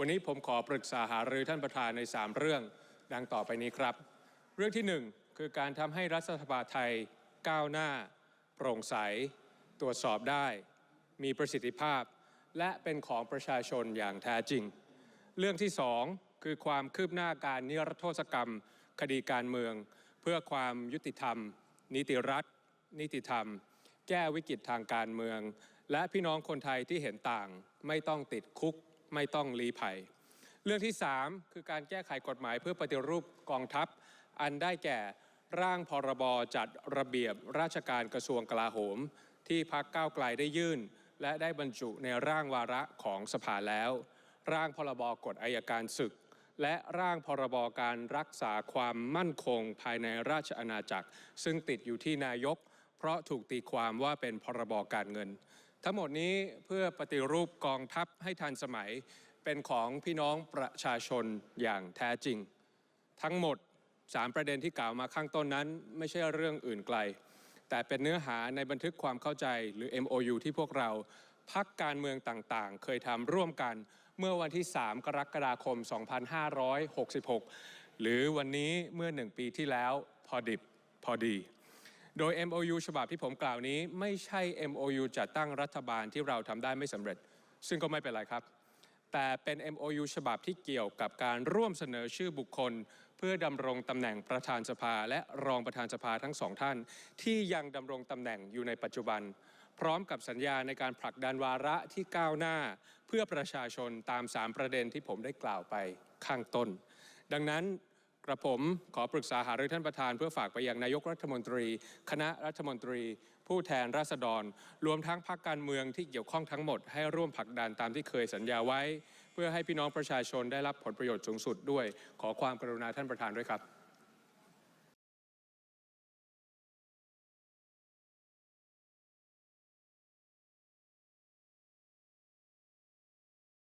วันนี้ผมขอปรึกษาหารือท่านประธานใน 3 เรื่อง ดังต่อไปนี้ครับ เรื่องที่ 1 คือการทำให้รัฐสภาไทยก้าวหน้า โปร่งใส ตรวจสอบได้ มีประสิทธิภาพ และเป็นของประชาชนอย่างแท้จริง เรื่องที่ 2 คือความคืบหน้าการนิรโทษกรรม คดีการเมือง เพื่อความยุติธรรม นิติรัฐ นิติธรรม แก้วิกฤตทางการเมือง และพี่น้องคนไทยที่เห็นต่างไม่ต้องติดคุก ไม่ต้องลีภัย เรื่องที่ 3 คือการแก้ไขกฎหมายเพื่อปฏิรูปกองทัพ อันได้แก่ร่างพรบจัดระเบียบราชการกระทรวงกลาโหม ที่พักก้าวไกลได้ยื่น และได้บรรจุในร่างวาระของสภาแล้ว ร่างพรบกฎอายการศึก และร่างพรบการรักษาความมั่นคงภายในราชอาณาจักร ซึ่งติดอยู่ที่นายก เพราะถูกตีความว่าเป็นพรบการเงิน ทั้งหมดนี้เพื่อปฏิรูปกองทัพให้ทันสมัยเป็นของพี่น้องประชาชนอย่างแท้จริง ทั้งหมด 3 ประเด็นที่กล่าวมาข้างต้นนั้นไม่ใช่เรื่องอื่นไกล แต่เป็นเนื้อหาในบันทึกความเข้าใจหรือ MOU ที่พวกเราพักการเมืองต่างๆ เคยทำร่วมกันเมื่อวันที่ 3 กรกฎาคม 2566 หรือวันนี้เมื่อหนึ่งปีที่แล้วพอดิบพอดี โดย MOU ฉบับที่ผมกล่าวนี้ ไม่ใช่ MOU จัดตั้งรัฐบาลที่เราทำได้ไม่สำเร็จ ซึ่งก็ไม่เป็นไรครับ แต่เป็น MOU ฉบับที่เกี่ยวกับการร่วมเสนอชื่อบุคคล เพื่อดำรงตำแหน่งประธานสภาและรองประธานสภาทั้งสองท่าน ที่ยังดำรงตำแหน่งอยู่ในปัจจุบัน พร้อมกับสัญญาในการผลักดันวาระที่ก้าวหน้า เพื่อประชาชนตาม 3 ประเด็นที่ผมได้กล่าวไปข้างต้น ดังนั้น กระผมขอปรึกษาหารือท่านประธาน เพื่อฝากไปยังนายกรัฐมนตรี คณะรัฐมนตรี ผู้แทนราษฎร รวมทั้งพรรคการเมืองที่เกี่ยวข้องทั้งหมดให้ร่วมผลักดันตามที่เคยสัญญาไว้ เพื่อให้พี่น้องประชาชนได้รับผลประโยชน์สูงสุดด้วย ขอความกรุณาท่านประธานด้วยครับ